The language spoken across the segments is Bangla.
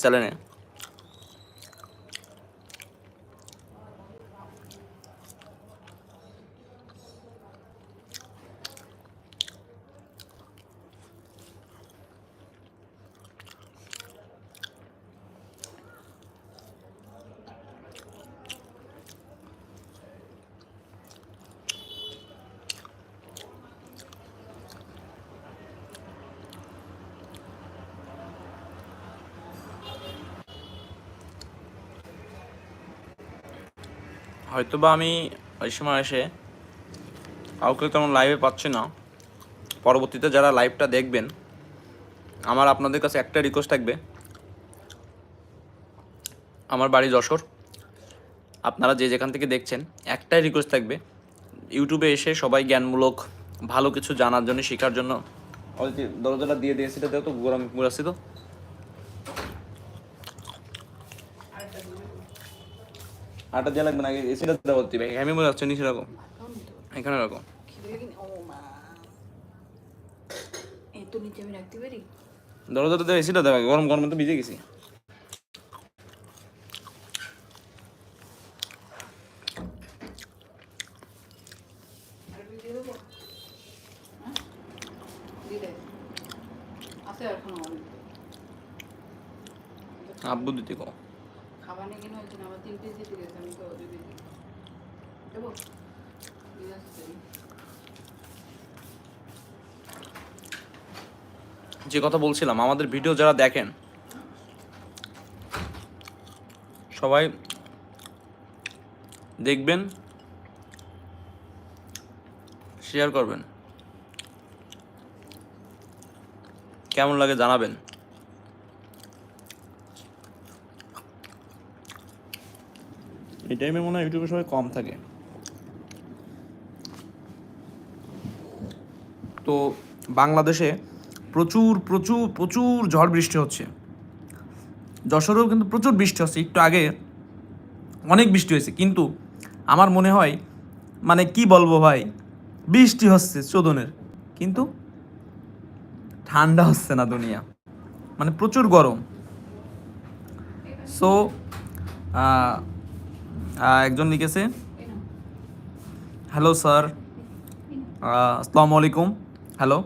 চ্যানেলে হয়তো বা আমি ওই সময় এসে কাউকে তেমন লাইভে পাচ্ছি না। পরবর্তীতে যারা লাইভটা দেখবেন, আমার আপনাদের কাছে একটা রিকোয়েস্ট থাকবে। আমার বাড়ি যশোর। আপনারা যে যেখান থেকে দেখছেন, একটাই রিকোয়েস্ট থাকবে। ইউটিউবে এসে সবাই জ্ঞানমূলক, ভালো কিছু জানার জন্য, শেখার জন্য। দরজাটা দিয়ে দিয়েছি তো তো, গরম ঘুরাচ্ছি তো আটা দেওয়া লাগবে না আগে এসিটা দেওয়া হচ্ছে আমি মনে হচ্ছে নিচে রাখো। এখানে রাখো। দরজাটা দেওয়া এসিটা দেওয়া গরম গরম তো ভিজে গেছি। আব্বু দিতে কো খাবার নিয়ে কেন হচ্ছে না আমার তিন পিস দিতে গেছে আমি তো দুই পিস দেবো দিয়ে আসছি যে কথা বলছিলাম আমাদের ভিডিও যারা দেখেন সবাই দেখবেন শেয়ার করবেন। কেমন লাগে জানাবেন। এই টাইমে মনে হয় ইউটিউবে সবাই কম থাকে। তো বাংলাদেশে প্রচুর প্রচুর প্রচুর ঝড় বৃষ্টি হচ্ছে। যশোরেও কিন্তু প্রচুর বৃষ্টি হচ্ছে। একটু আগে অনেক বৃষ্টি হয়েছে, কিন্তু আমার মনে হয় মানে কি বলব ভাই, বৃষ্টি হচ্ছে চোদনের কিন্তু ঠান্ডা হচ্ছে না দুনিয়া। মানে প্রচুর গরম। সো একজন লিখেছে হ্যালো স্যার আসসালামু আলাইকুম। হ্যালো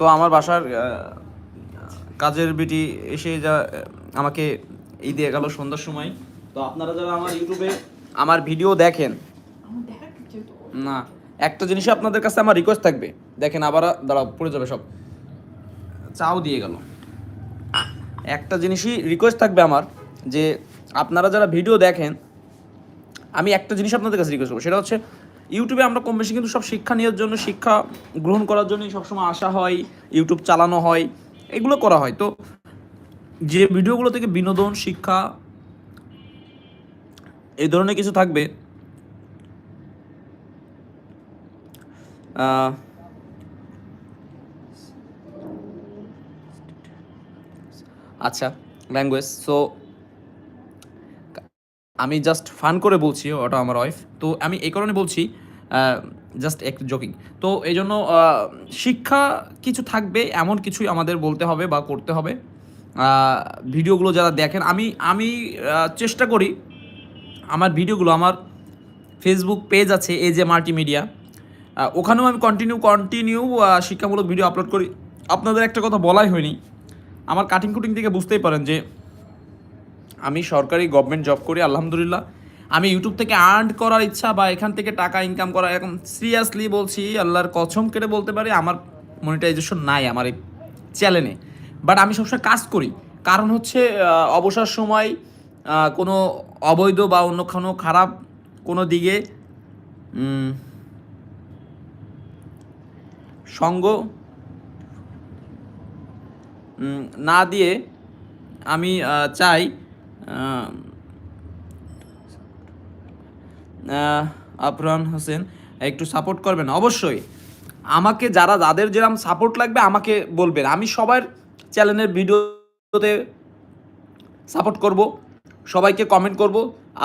সো আমার বাসার কাজের বিটি এসে যা আমাকে এই দিয়ে গেল সন্ধ্যার সময়। তো আপনারা যারা আমার ইউটিউবে আমার ভিডিও দেখেন না একটা জিনিস আপনাদের কাছে আমার রিকোয়েস্ট থাকবে। দেখেন আবার দাঁড়াও পড়ে যাবে সব। চাও দিয়ে গেল। একটা জিনিসই রিকোয়েস্ট থাকবে আমার যে আপনারা যারা ভিডিও দেখেন আমি একটা জিনিস আপনাদের কাছে রিকোয়েস্ট করব। সেটা হচ্ছে ইউটিউবে আমরা কম বেশি কিন্তু সব শিক্ষা নেওয়ার জন্য, শিক্ষা গ্রহণ করার জন্যই সবসময় আসা হয়, ইউটিউব চালানো হয়, এগুলো করা হয়। তো যে ভিডিওগুলো থেকে বিনোদন, শিক্ষা এই ধরনের কিছু থাকবে আচ্ছা ল্যাঙ্গুয়েজ সো আমি জাস্ট ফান করে বলছি, ওটা আমার ওয়াইফ তো আমি এই কারণে বলছি জাস্ট একটু জোকিং তো এই জন্য শিক্ষা কিছু থাকবে, এমন কিছুই আমাদের বলতে হবে বা করতে হবে। ভিডিওগুলো যারা দেখেন, আমি আমি চেষ্টা করি, আমার ভিডিওগুলো, আমার ফেসবুক পেজ আছে এ যে মাল্টিমিডিয়া ওখানেও আমি কন্টিনিউ কন্টিনিউ শিক্ষামূলক ভিডিও আপলোড করি। আপনাদের একটা কথা বলাই হয়নি। আমার কাটিং কুটিং থেকে বুঝতেই পারেন যে, আমি সরকারি গভর্নমেন্ট জব করি, আলহামদুলিল্লাহ। আমি ইউটিউব থেকে আর্ন করার ইচ্ছা বা এখান থেকে টাকা ইনকাম করা, এখন সিরিয়াসলি বলছি, আল্লাহর কসম কেটে বলতে পারি, আমার মনিটাইজেশন নাই আমার এই চ্যানেলে বাট আমি সবসময় কাজ করি। কারণ হচ্ছে অবসর সময় কোনো অবৈধ বা অন্য কোনো খারাপ কোনো দিকে সঙ্গ না দিয়ে আমি চাই আফরান হোসেন, একটু সাপোর্ট করবেন, অবশ্যই। আমাকে যারা, যাদের যেরকম সাপোর্ট লাগবে, আমাকে বলবেন। আমি সবার চ্যানেলের ভিডিওতে সাপোর্ট করব, সবাইকে কমেন্ট করব,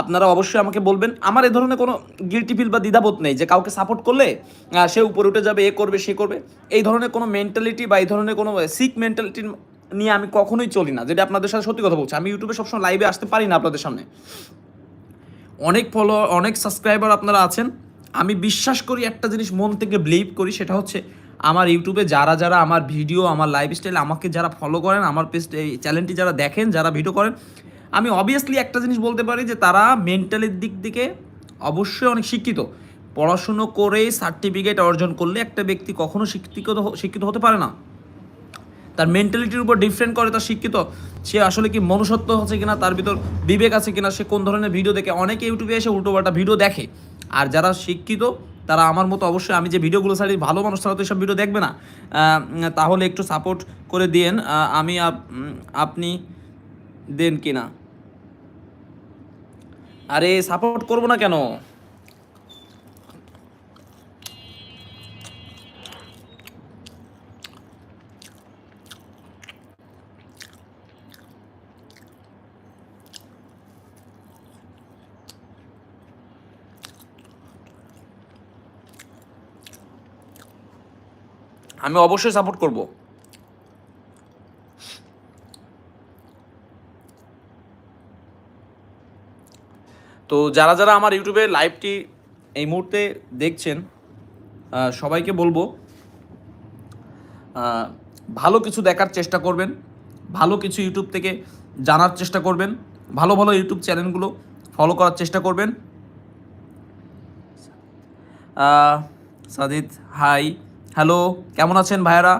আপনারা অবশ্যই আমাকে বলবেন। আমার এ ধরনের কোনো গিলটি ফিল বা দ্বিধাবোধ নেই যে কাউকে সাপোর্ট করলে সে উপরে উঠে যাবে, এ করবে, সে করবে। এই ধরনের কোনো মেন্টালিটি বা এই ধরনের কোনো সিক মেন্টালিটি নিয়ে আমি কখনোই চলি না, যেটা আপনাদের সাথে সত্যি কথা বলছি। আমি ইউটিউবে সবসময় লাইভে আসতে পারি না আপনাদের সামনে। অনেক ফলো অনেক সাবস্ক্রাইবার আপনারা আছেন। আমি বিশ্বাস করি একটা জিনিস মন থেকে বিলিভ করি, সেটা হচ্ছে আমার ইউটিউবে যারা যারা আমার ভিডিও আমার লাইফস্টাইল আমাকে যারা ফলো করেন, আমার পেজ চ্যানেলটি যারা দেখেন, যারা ভিডিও করেন, আমি অবভিয়াসলি একটা জিনিস বলতে পারি যে তারা মেন্টালের দিক থেকে অবশ্যই অনেক শিক্ষিত। পড়াশুনো করেই সার্টিফিকেট অর্জন করলে একটা ব্যক্তি কখনো শিক্ষিত শিক্ষিত হতে পারে না। তার মেন্টালিটির উপর ডিফারেন্ট করে তার শিক্ষিত। সে আসলে কি মনুষ্যত্ব আছে কিনা, তার ভিতর বিবেক আছে কিনা, সে কোন ধরনের ভিডিও দেখে, অনেকে ইউটিউবে এসে উল্টো উল্টোপাল্টা ভিডিও দেখে। আর যারা শিক্ষিত, তারা আমার মতো অবশ্যই আমি যে ভিডিওগুলো ছাড়ি, ভালো মানুষ তারা তো এসব ভিডিও দেখবে না। তাহলে একটু সাপোর্ট করে দিয়েন আমি আপ- আপনি দেন কিনা। আরে সাপোর্ট করব না কেন? আমি অবশ্যই সাপোর্ট করব। তো যারা যারা আমার ইউটিউবে লাইভটি এই মুহূর্তে দেখছেন সবাইকে বলব ভালো কিছু দেখার চেষ্টা করবেন, ভালো কিছু ইউটিউব থেকে জানার চেষ্টা করবেন, ভালো ভালো ইউটিউব চ্যানেলগুলো ফলো করার চেষ্টা করবেন। সাজিদ হাই হ্যালো, কেমন আছেন ভাইয়ারা?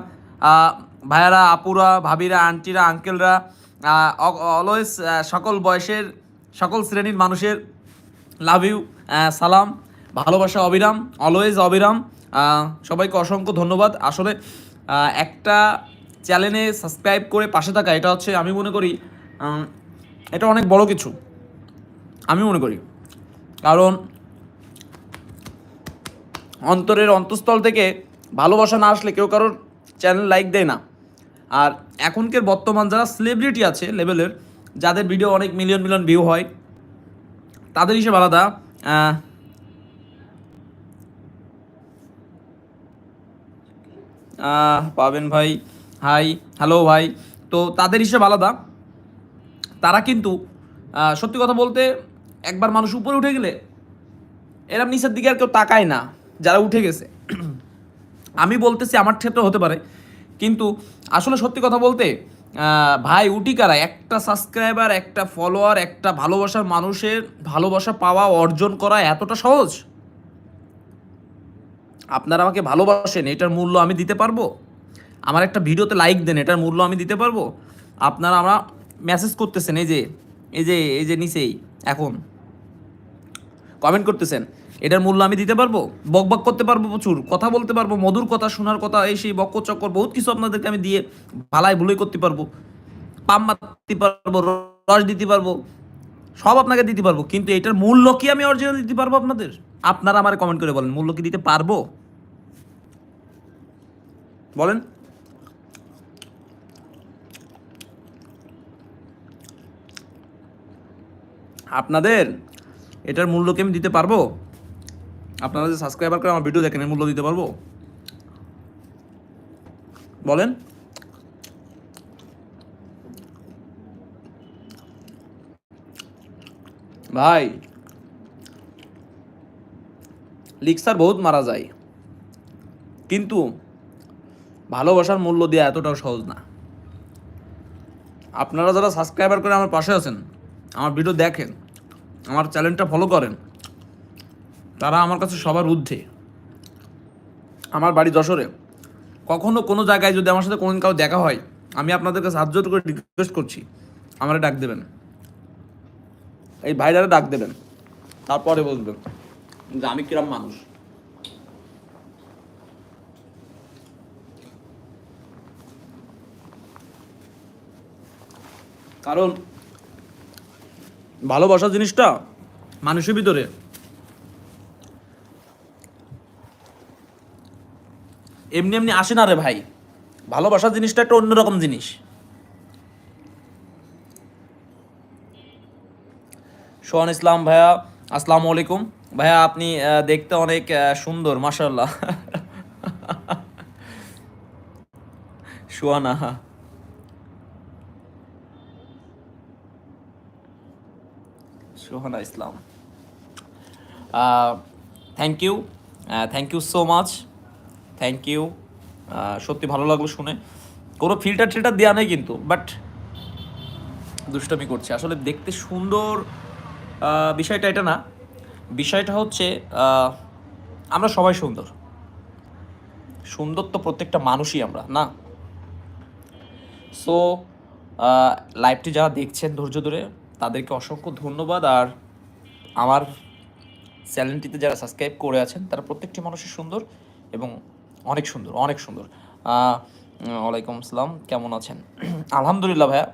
ভাইয়ারা, আপুরা, ভাবিরা, আন্টিরা, আঙ্কেলরা অলওয়েজ সকল বয়সের, সকল শ্রেণির মানুষের, লাভ ইউ সালাম, ভালোবাসা অবিরাম, অলওয়েজ অবিরাম সবাইকে অসংখ্য ধন্যবাদ। আসলে একটা চ্যানেলে সাবস্ক্রাইব করে পাশে থাকা, এটা হচ্ছে আমি মনে করি এটা অনেক বড় কিছু। আমি মনে করি। কারণ, অন্তরের অন্তঃস্থল থেকে ভালোবাসা না আসলে কেউ কারোর চ্যানেল লাইক দেয় না। আর এখনকার বর্তমান যারা সেলিব্রিটি আছে লেভেলের যাদের ভিডিও অনেক মিলিয়ন মিলিয়ন ভিউ হয়, তাদের হিসেবে আলাদা। পাবেন ভাই হাই হ্যালো ভাই। তো তাদের হিসেবে আলাদা। তারা কিন্তু সত্যি কথা বলতে একবার মানুষ উপরে উঠে গেলে এরম নিচের দিকে আর কেউ তাকায় না, যারা উঠে গেছে। আমি বলতেছি আমার ক্ষেত্রে হতে পারে। কিন্তু আসলে সত্যি কথা বলতে ভাই উঠি কারা? একটা সাবস্ক্রাইবার একটা ফলোয়ার একটা ভালোবাসার মানুষের ভালোবাসা পাওয়া, অর্জন করা এতটা সহজ? আপনারা আমাকে ভালোবাসেন, এটার মূল্য আমি দিতে পারব? আমার একটা ভিডিওতে লাইক দেন, এটার মূল্য আমি দিতে পারব? আপনারা আমরা মেসেজ করতেছেন, এই যে এই যে এই যে নিচেই, এখন। কমেন্ট করতেছেন। এটার মূল্য আমি দিতে পারব? বক বক করতে পারব প্রচুর। কথা বলতে পারব, মধুর কথা শোনার কথা, এই সেই বক্ক চক্কর, বহুত কিছু আপনাদেরকে আমি দিয়ে ভালাই ভুলই করতে পারব। পাম মারতে পারব, রস দিতে পারব, সব আপনাকে দিতে পারব। কিন্তু এটার মূল্য কি আমি অরিজিনাল দিতে পারব আপনাদের? আপনারা আমার কমেন্ট করে বলেন, মূল্য কি দিতে পারব? বলেন। আপনাদের এটার মূল্য কি আমি দিতে পারব? আপনারা যে সাবস্ক্রাইবার করে আমার ভিডিও দেখেন, এর মূল্য দিতে পারব? বলেন। ভাই লিক্সার বহুত মারা যায়। কিন্তু ভালোবাসার মূল্য দেওয়া এতটাও সহজ না। আপনারা যারা সাবস্ক্রাইবার করে আমার পাশে আছেন, আমার ভিডিও দেখেন, আমার চ্যানেলটা ফলো করেন তারা আমার কাছে সবার ঊর্ধ্বে। আমার বাড়ি যশোরে। কখনো কোনো জায়গায় যদি আমার সাথে কোনো কাউ দেখা হয়, আমি আপনাদের আপনাদেরকে সাহায্য করে রিকোয়েস্ট করছি, আমারে ডাক দেবেন। এই ভাইরারে ডাক দেবেন। তারপরে বলবেন যে আমি কিরম মানুষ। কারণ ভালোবাসা জিনিসটা মানুষের ভিতরে এমনি এমনি আসে না রে ভাই। ভালোবাসা জিনিসটা একটা অন্যরকম জিনিস। সোহান ইসলাম ভাইয়া, আসসালামু আলাইকুম। ভাইয়া, আপনি দেখতে অনেক সুন্দর মাসাল্লাহ Suhana Suhana Islam. Thank you thank you so much thank you সত্যি ভালো লাগল শুনে। কোনো ফিল্টার টিল্টার দেওয়া নেই কিন্তু বাট দুষ্টমি করছে। আসলে দেখতে সুন্দর বিষয়টা এটা না। বিষয়টা হচ্ছে আমরা সবাই সুন্দর। সুন্দর তো প্রত্যেকটা মানুষই আমরা, না? সো লাইভটি যারা দেখছেন ধৈর্য ধরে, তাদেরকে অসংখ্য ধন্যবাদ। আর আমার চ্যানেলটিতে যারা সাবস্ক্রাইব করে আছেন, তারা প্রত্যেকটি মানুষই সুন্দর এবং অনেক সুন্দর অনেক সুন্দর। ওয়ালাইকুম আসসালাম, কেমন আছেন? আলহামদুলিল্লাহ ভাইয়া।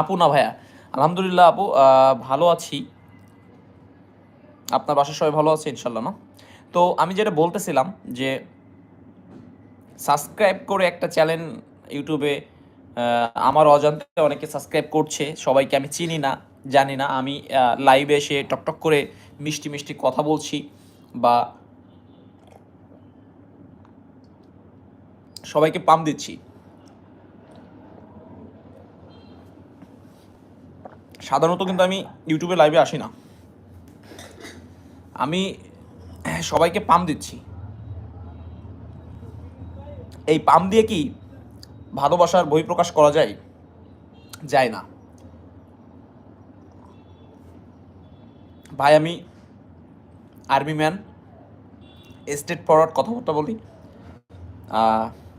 আপু না ভাইয়া? আলহামদুলিল্লাহ আপু ভালো আছি। আপনার বাসার সবাই ভালো আছে ইনশাল্লাহ না? তো আমি যেটা বলতেছিলাম যে, সাবস্ক্রাইব করে একটা চ্যানেল ইউটিউবে আমার অজান্তে অনেকে সাবস্ক্রাইব করছে, সবাইকে আমি চিনি না, জানি না। আমি লাইভে এসে টকটক করে মিষ্টি মিষ্টি কথা বলছি বা সবাইকে পাম দিচ্ছি। সাধারণত কিন্তু আমি ইউটিউবে লাইভে আসি না। আমি সবাইকে পাম দিচ্ছি। এই পাম দিয়ে কি ভালোবাসার বই বহিঃপ্রকাশ করা যায়? যায় না। ভাই, আমি আর্মি ম্যান স্টেট ফরওয়ার্ড কথাবার্তা বলি।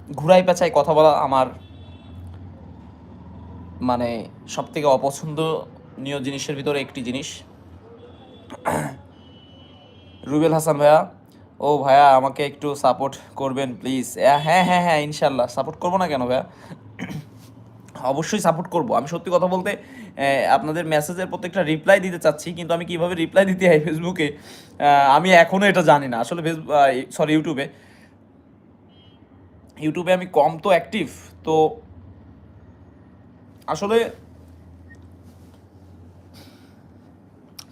ঘুরাই পেঁচাই কথা বলা আমার মানে সব থেকে অপছন্দনীয় জিনিসের ভিতরে একটি জিনিস। রুবেল হাসান ভাইয়া, ও ভাইয়া, আমাকে একটু সাপোর্ট করবেন প্লিজ হ্যাঁ হ্যাঁ হ্যাঁ ইনশাল্লাহ। সাপোর্ট করব না কেন ভাইয়া? অবশ্যই সাপোর্ট করব। আমি সত্যি কথা বলতে আপনাদের মেসেজের প্রত্যেকটা রিপ্লাই দিতে চাচ্ছি, কিন্তু আমি কীভাবে রিপ্লাই দিতে হয় ফেসবুকে আমি এখনও এটা জানি না। আসলে ফেসবুক সরি ইউটিউবে ইউটিউবে আমি কম তো অ্যাক্টিভ তো আসলে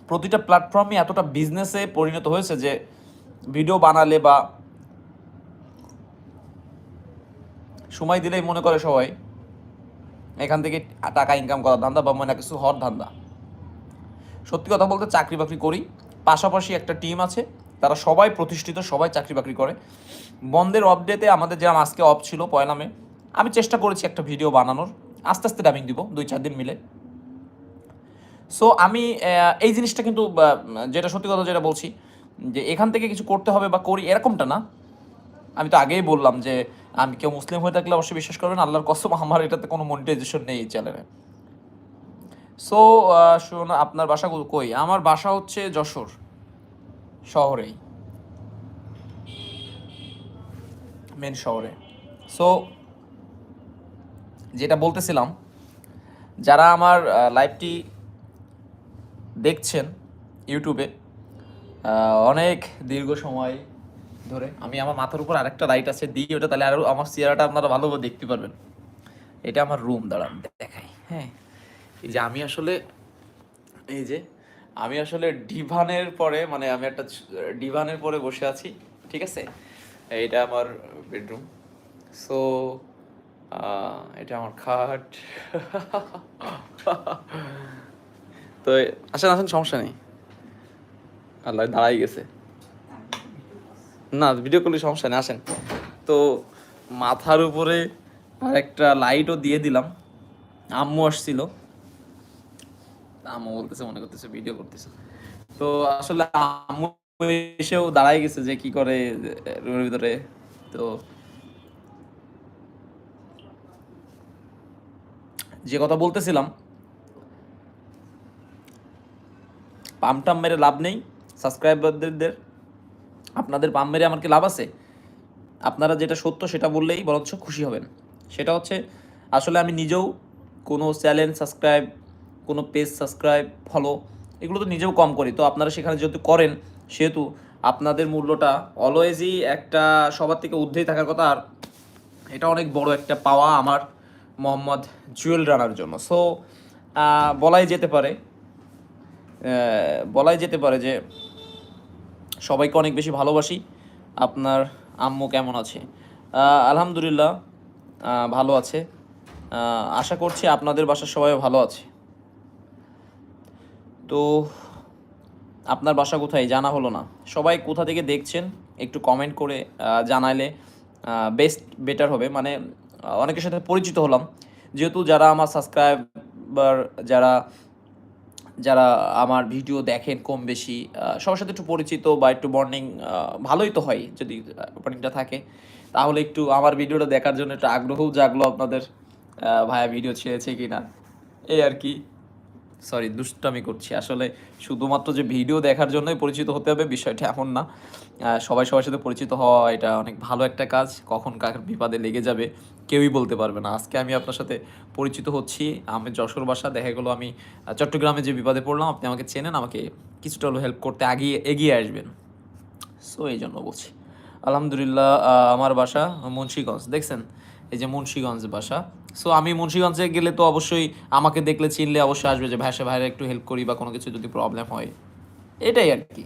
প্রতিটা প্ল্যাটফর্মই এতটা বিজনেসে পরিণত হয়েছে যে ভিডিও বানালে বা সময় দিলেই মনে করে সবাই, এখান থেকে টাকা ইনকাম করার ধান্দা বা মনে কিছু হওয়ার ধান্দা। সত্যি কথা বলতে চাকরি বাকরি করি, পাশাপাশি একটা টিম আছে। তারা সবাই প্রতিষ্ঠিত, সবাই চাকরি বাকরি করে। বন্ধের অফ ডেতে আমাদের যেরকম আজকে অফ ছিল পয়লামে আমি চেষ্টা করেছি একটা ভিডিও বানানোর। আস্তে আস্তে ডাবিং দিব, দুই চার দিন মিলে। সো আমি এই জিনিসটা কিন্তু যেটা সত্যি কথা যেটা বলছি, যে এখান থেকে কিছু করতে হবে বা করি, এরকমটা না। আমি তো আগেই বললাম যে, আমি কেউ মুসলিম হয়ে থাকলে অবশ্যই বিশ্বাস করবেন, আল্লাহর কসম, আমার এটাতে কোনো মনিটাইজেশন নেই এই চ্যানেলে সো শোন আপনার বাসা কই? আমার বাসা হচ্ছে যশোর। শহরেই। মেন শহরে। সো যেটা বলতেছিলাম, যারা আমার লাইভটি দেখছেন ইউটিউবে অনেক দীর্ঘ সময় ধরে, আমি আমার মাথার উপর আরেকটা লাইট আছে, দিই ওটা, তাহলে আরও আমার চেহারাটা আপনারা ভালোভাবে দেখতে পারবেন। এটা আমার রুম দাঁড়ান, দেখাই হ্যাঁ। এই যে আমি আসলে, এই যে আমি আসলে ডিভানের পরে মানে আমি একটা ডিভানের পরে বসে আছি, ঠিক আছে? এইটা আমার বেডরুম। সো এটা আমার খাট। তো আসেন আসেন, সমস্যা নেই। আল্লাহ দাঁড়াই গেছে। না ভিডিও করলে সমস্যা নেই, আসেন। তো মাথার উপরে আর একটা লাইটও দিয়ে দিলাম। আম্মু আসছিল। আম্মু বলতেছে, মনে করতেছে ভিডিও করতেছে। তো আসলে আম্মু এসেও দাঁড়াই গেছে যে কি করে রুমের ভিতরে। তো যে কথা বলতেছিলাম, পাম টাম মেরে লাভ নেই, সাবস্ক্রাইবারদের, আপনাদের পাম মেরে আমার কি লাভ আছে? আপনারা যেটা সত্য সেটা বললেই বরঞ্চ খুশি হবেন। সেটা হচ্ছে, আসলে আমি নিজেও কোনো চ্যানেল সাবস্ক্রাইব কোনো পেজ সাবস্ক্রাইব ফলো এগুলো তো নিজেও কম করি। তো আপনারা সেখানে যেহেতু করেন, সেহেতু আপনাদের মূল্যটা অলওয়েজই একটা সবার থেকে ঊর্ধ্বেই থাকার কথা। আর এটা অনেক বড় একটা পাওয়া আমার মোহাম্মদ জুয়েল রানার জন্য। সো বলাই যেতে পারে বলাই যেতে পারে যে সবাইকে অনেক বেশি ভালোবাসি। আপনার আম্মু কেমন আছে? আলহামদুলিল্লাহ ভালো আছে। আশা করছি আপনাদের বাসার সবাই ভালো আছে। তো আপনার বাসা কোথায়? জানা হলো না। সবাই কোথা থেকে দেখছেন, একটু কমেন্ট করে জানাইলে বেস্ট বেটার হবে। মানে অনেকের সাথে পরিচিত হলাম। যেহেতু যারা আমার সাবস্ক্রাইবার যারা যারা আমার ভিডিও দেখেন কম বেশি সবার সাথে একটু পরিচিত বা একটু বন্ডিং ভালোই তো হয় যদি বন্ডিংটা থাকে। তাহলে একটু আমার ভিডিওটা দেখার জন্য একটু আগ্রহও জাগলো আপনাদের ভাইয়া ভিডিও ছেড়েছে কি না এই আর কি। সরি দুষ্টামি করছি। আসলে শুধুমাত্র যে ভিডিও দেখার জন্যই পরিচিত হতে হবে, বিষয়টা এমন না। সবাই সবার সাথে পরিচিত হওয়া এটা অনেক ভালো একটা কাজ। কখন কার বিপদে লেগে যাবে কেউই বলতে পারবে না। আজকে আমি আপনার সাথে পরিচিত হচ্ছি। আমি যশোর বাসা, দেখা গেলো আমি চট্টগ্রামে যে বিপদে পড়লাম, আপনি আমাকে চেনেন, আমাকে কিছুটা হেল্প করতে আগিয়ে, এগিয়ে আসবেন। সো এই জন্য বলছি। আলহামদুলিল্লাহ আমার বাসা মুন্সীগঞ্জ। দেখছেন? এই যে মুন্সীগঞ্জ বাসা সো আমি মুন্সীগঞ্জে গেলে তো অবশ্যই আমাকে দেখলে চিনলে অবশ্যই আসবে যে ভাইসা ভাইরা একটু হেল্প করি বা কোনো কিছু যদি প্রবলেম হয়। এটাই আর কি।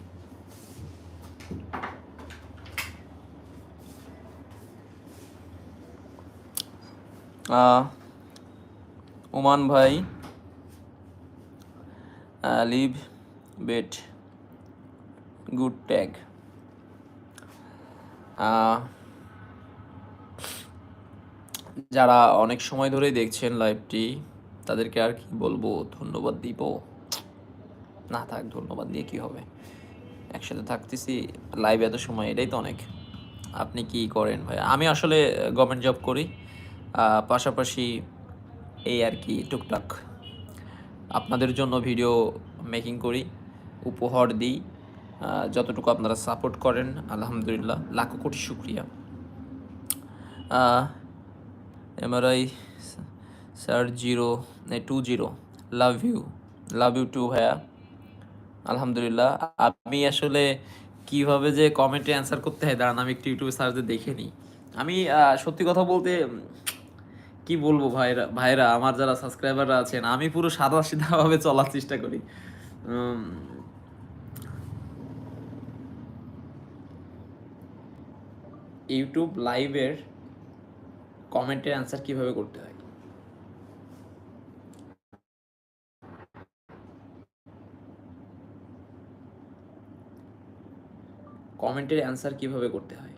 ওমান ভাই লিভ বেট, গুড ট্যাগ। যারা অনেক সময় ধরেই দেখছেন লাইভটি তাদেরকে আর কি বলব, ধন্যবাদ দিব। না থাক, ধন্যবাদ দিয়ে কি হবে? একসাথে থাকতেছি লাইভ এত সময়, এটাই তো অনেক। আপনি কি করেন ভাই আমি আসলে গভর্নমেন্ট জব করি। পাশাপাশি এই আর কি টুকটাক আপনাদের জন্য ভিডিও মেকিং করি, উপহার দিই। যতটুকু আপনারা সাপোর্ট করেন, আলহামদুলিল্লাহ, লাখো কোটি শুক্রিয়া। MRI sir zero two zero love you love you too ভাইয়া। আলহামদুলিল্লাহ। আমি আসলে কীভাবে যে কমেন্টে অ্যান্সার করতে হয়, দাঁড়ান, আমি একটু ইউটিউবে সার্চে দেখে নিই। আমি সত্যি কথা বলতে কি বলব ভাইরা ভাইরা, আমার যারা সাবস্ক্রাইবাররা আছেন, আমি পুরো সাদা সিধাভাবে চলার চেষ্টা করি। ইউটিউব লাইভের কমেন্টের অ্যান্সার কীভাবে করতে হয়? কমেন্টের অ্যান্সার কীভাবে করতে হয়?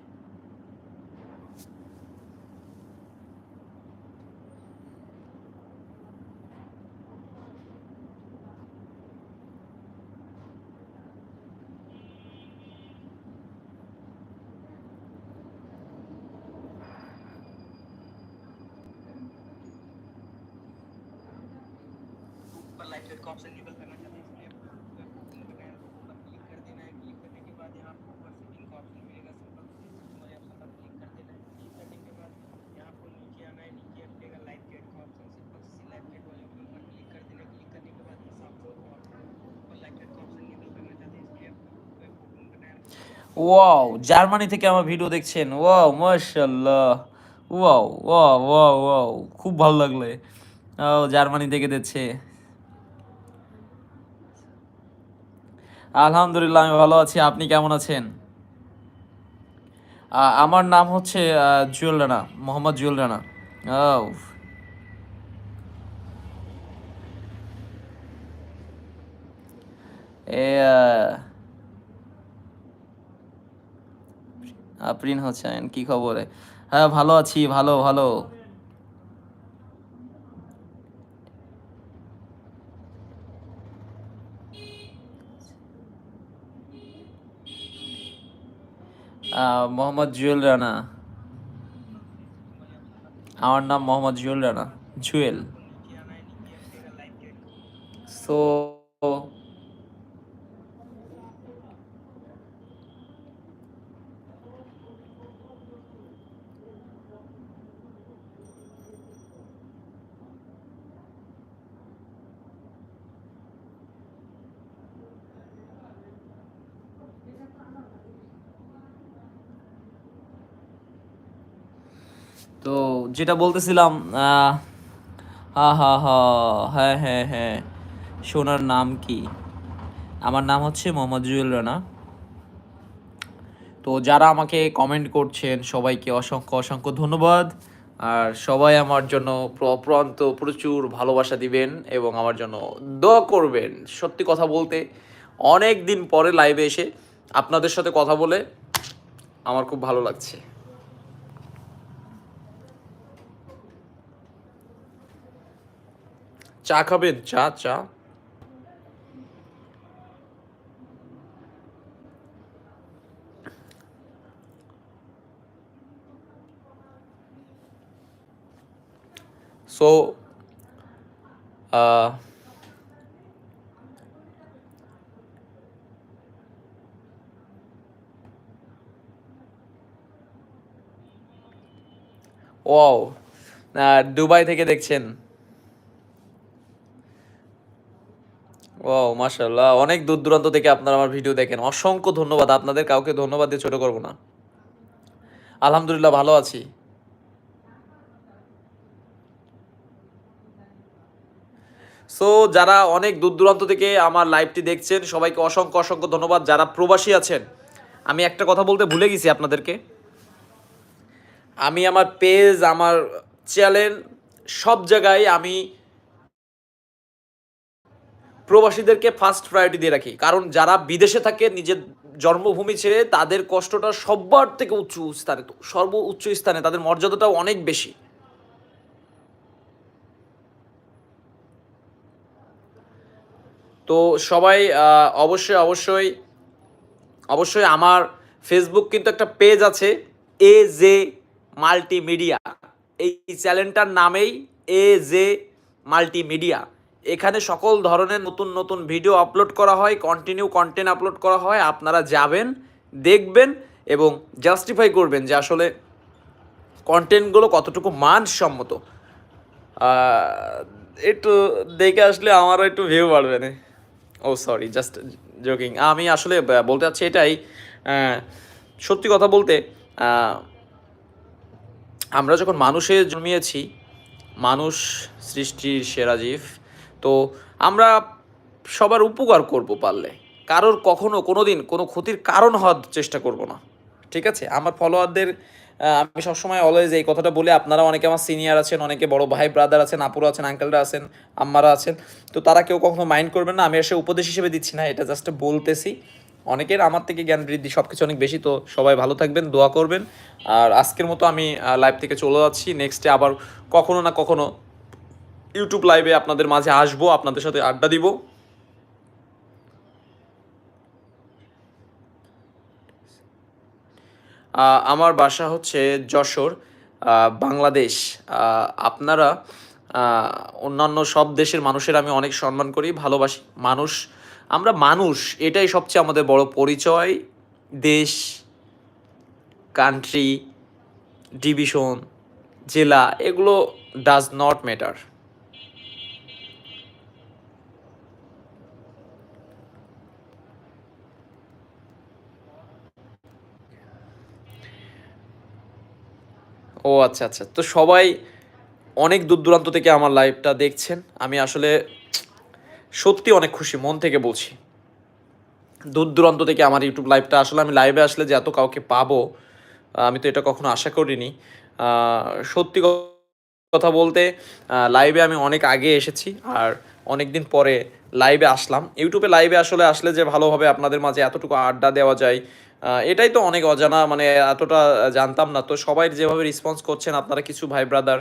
ওয়াও জার্মানি থেকে আমার ভিডিও দেখছেন। ওয়াও মাশাল্লাহ ওয়াও ওয়াও ওয়াও ওয়াও খুব ভালো লাগলে। ও জার্মানি থেকে দেখছে। আলহামদুলিল্লাহ, আমি ভালো আছি। আপনি কেমন আছেন? আমার নাম হচ্ছে জুয়েল রানা, মোহাম্মদ জুয়েল রানা। আফরিন হোসেন কি খবরে? হ্যাঁ ভালো আছি, ভালো ভালো। মোহাম্মদ জুয়েল রানা। আমার নাম মোহাম্মদ জুয়েল রানা জুয়েল। সো তো যেটা বলতেছিলাম হা হা হা হ্যাঁ হ্যাঁ হ্যাঁ সোনার নাম কি? আমার নাম হচ্ছে মোহাম্মদ জুয়েল রানা। তো যারা আমাকে কমেন্ট করছেন, সবাইকে অসংখ্য অসংখ্য ধন্যবাদ। আর সবাই আমার জন্য প্র- অপ্রান্ত প্রচুর ভালোবাসা দিবেন এবং আমার জন্য দোয়া করবেন। সত্যি কথা বলতে, অনেক দিন পরে লাইভে এসে আপনাদের সাথে কথা বলে আমার খুব ভালো লাগছে। চা খাবেন? চা চা। Uh, ওয়াও দুবাই থেকে দেখছেন। ও মাশাল্লাহ অনেক দূর দূরান্ত থেকে আপনারা আমার ভিডিও দেখেন। অসংখ্য ধন্যবাদ। আপনাদের কাউকে ধন্যবাদ দিয়ে ছোট করব না। আলহামদুলিল্লাহ, ভালো আছি। সো যারা অনেক দূর দূরান্ত থেকে আমার লাইভটি দেখছেন, সবাইকে অসংখ্য অসংখ্য ধন্যবাদ। যারা প্রবাসী আছেন, আমি একটা কথা বলতে ভুলে গেছি আপনাদেরকে। আমি আমার পেজ আমার চ্যানেল সব জায়গায় আমি প্রবাসীদেরকে ফার্স্ট প্রায়োরিটি দিয়ে রাখি। কারণ যারা বিদেশে থাকে, নিজের জন্মভূমি ছেড়ে তাদের কষ্টটা সবার থেকে উচ্চ স্থানে সর্ব উচ্চ স্থানে তাদের মর্যাদাটাও অনেক বেশি। তো সবাই অবশ্যই অবশ্যই অবশ্যই আমার ফেসবুক কিন্তু একটা পেজ আছে এ জে মাল্টিমিডিয়া এই চ্যানেলটার নামেই এ জে মাল্টিমিডিয়া এখানে সকল ধরনের নতুন নতুন ভিডিও আপলোড করা হয় কন্টিনিউ কন্টেন্ট আপলোড করা হয়, আপনারা যাবেন, দেখবেন এবং জাস্টিফাই করবেন যে আসলে কন্টেন্টগুলো কতটুকু মানসম্মত। একটু দেখে আসলে আমারও একটু ভিউ বাড়বে না। ও সরি জাস্ট জোকিং আমি আসলে বলতে চাচ্ছি এটাই সত্যি কথা বলতে আমরা যখন মানুষে জন্মিয়েছি, মানুষ সৃষ্টির সেরা জীব তো আমরা সবার উপকার করব পারলে। কারোর কখনো কোনো দিন কোনো ক্ষতির কারণ হওয়ার চেষ্টা করব না। ঠিক আছে? আমার ফলোয়ারদের আমি সবসময় অলওয়েজ এই কথাটা বলে, আপনারা অনেকে আমার সিনিয়র আছেন, অনেকে বড় ভাই ব্রাদার আছেন, আপুরা আছেন আঙ্কেলরা আছেন, আম্মারা আছেন। তো তারা কেউ কখনো মাইন্ড করবেন না, আমি এসে উপদেশ হিসেবে দিচ্ছি না, এটা জাস্ট বলতেছি। অনেকের আমার থেকে জ্ঞান বৃদ্ধি সব কিছু অনেক বেশি, তো সবাই ভালো থাকবেন, দোয়া করবেন। আর আজকের মতো আমি লাইভ থেকে চলে যাচ্ছি। নেক্সটে আবার কখনো না কখনো ইউটিউব লাইভে আপনাদের মাঝে আসব, আপনাদের সাথে আড্ডা দিব। আমার বাসা হচ্ছে যশোর বাংলাদেশ। আপনারা অন্যান্য সব দেশের মানুষের আমি অনেক সম্মান করি, ভালোবাসি। মানুষ, আমরা মানুষ, এটাই সবচেয়ে আমাদের বড় পরিচয়। দেশ কান্ট্রি ডিভিশন জেলা, এগুলো ডাজ নট ম্যাটার ও আচ্ছা আচ্ছা। তো সবাই অনেক দূর দূরান্ত থেকে আমার লাইভটা দেখছেন। আমি আসলে সত্যি অনেক খুশি, মন থেকে বলছি। দূর দূরান্ত থেকে আমার ইউটিউব লাইভটা আসলে আমি লাইভে আসলে যে এত কাউকে পাবো আমি তো এটা কখনো আশা করিনি। সত্যি কথা বলতে লাইভে আমি অনেক আগে এসেছি আর অনেক দিন পরে লাইভে আসলাম। ইউটিউবে লাইভে আসলে আসলে যে ভালোভাবে আপনাদের মাঝে এতটুকু আড্ডা দেওয়া যায় এটাই তো অনেক অজানা মানে এতটা জানতাম না। তো সবাই যেভাবে রেসপন্স করছেন, আপনারা কিছু ভাই ব্রাদার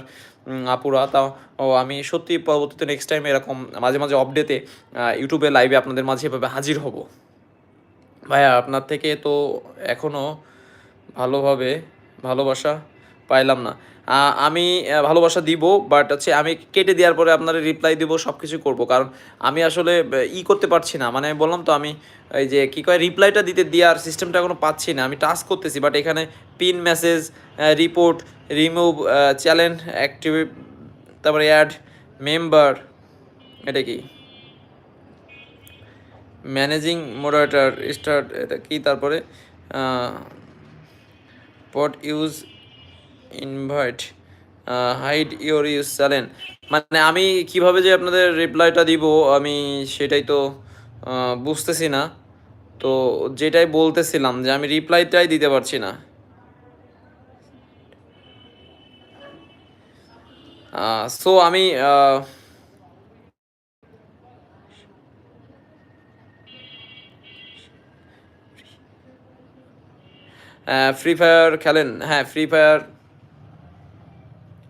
আপুরা তাও আমি সত্যি পরবর্তীতে নেক্সট টাইম এরকম মাঝে মাঝে আপডেটে ইউটিউবে লাইভে আপনাদের মাঝে এভাবে হাজির হব। ভাইয়া, আপনার থেকে তো এখনও ভালোভাবে ভালোবাসা পাইলাম না। আমি ভালোবাসা দিব বাট হচ্ছে আমি কেটে দেওয়ার পরে আপনারা রিপ্লাই দিব সব কিছু করব। কারণ আমি আসলে ই করতে পারছি না। মানে আমি বললাম তো, আমি এই যে, কী কয় রিপ্লাইটা দিতে দেওয়ার সিস্টেমটা এখনও পাচ্ছি না। আমি টাস্ক করতেছি বাট এখানে pin message report remove challenge active তারপরে অ্যাড মেম্বার এটা কি? ম্যানেজিং মোডারেটার স্টার্ট এটা কি? তারপরে পট use invite hide your use চ্যালেন মানে আমি কীভাবে যে আপনাদের রিপ্লাইটা দিব আমি সেটাই তো আহ, বুঝতেছি না। তো যেটাই বলতেছিলাম যে আমি রিপ্লাইটাই দিতে পারছি না। সো আমি ফ্রি ফায়ার খেলেন। হ্যাঁ ফ্রি ফায়ার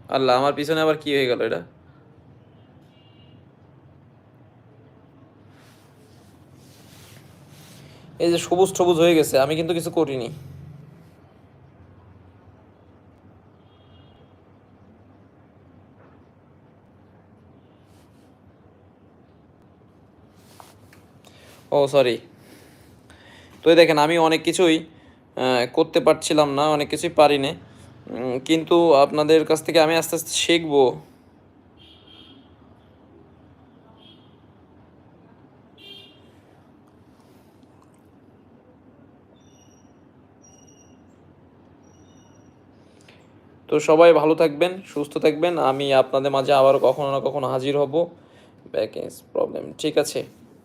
আল্লাহ আমার পিছনে আবার কি হয়ে গেল এটা? এই যে সবুজ সবুজ হয়ে গেছে আমি কিন্তু কিছু করিনি। ও সরি তো দেখেন আমি অনেক কিছুই করতে পারছিলাম না অনেক কিছুই পারি না উম, কিন্তু আপনাদের কাছ থেকে আমি আস্তে আস্তে শিখব। তো সবাই ভালো থাকবেন, সুস্থ থাকবেন। আমি আপনাদের মাঝে আবার কখনো না কখনো হাজির হব। ব্যাকেন্স প্রবলেম ঠিক আছে।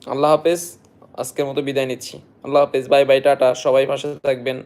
আল্লাহ হাফেজ। আজকের মতো বিদায় নিচ্ছি। আল্লাহ হাফেজ। বাই বাই, টাটা। সবাই পাশে থাকবেন।